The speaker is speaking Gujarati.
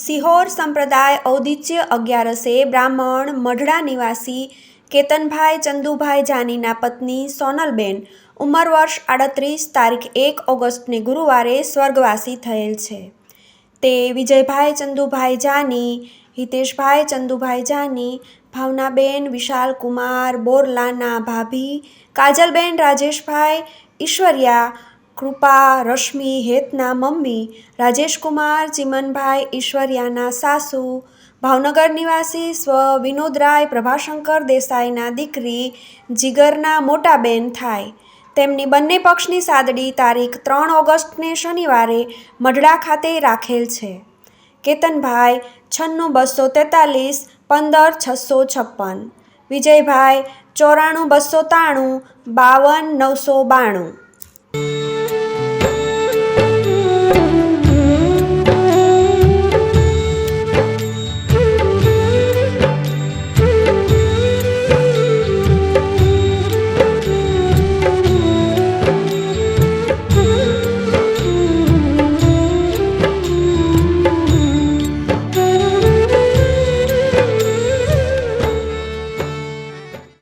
સિહોર સંપ્રદાય ઔદિત્ય અગિયારસે બ્રાહ્મણ મઢડા નિવાસી કેતનભાઈ ચંદુભાઈ જાનીના પત્ની સોનલબેન ઉંમર વર્ષ આડત્રીસ તારીખ એક ઓગસ્ટને ગુરુવારે સ્વર્ગવાસી થયેલ છે. તે વિજયભાઈ ચંદુભાઈ જાની, હિતેશભાઈ ચંદુભાઈ જાની, ભાવનાબેન વિશાલ કુમાર બોરલાના ભાભી, કાજલબેન રાજેશભાઈ, ઈશ્વર્યા કૃપા, રશ્મિ, હેતના, મમ્મી, રાજેશકુમાર, ચિમનભાઈ, ઈશ્વરિયાના સાસુ, ભાવનગર નિવાસી સ્વ વિનોદરાય, પ્રભાશંકર દેસાઈના દીકરી, જીગરના મોટાબેન થાય. તેમની બંને પક્ષની સાદડી તારીખ ત્રણ ઓગસ્ટને શનિવારે મઢડા ખાતે રાખેલ છે. કેતનભાઈ, છન્નું બસો તેતાલીસ, પંદર છસો છપ્પન. વિજયભાઈ, ચોરાણું બસો ત્રાણું બાવન નવસો બાણું.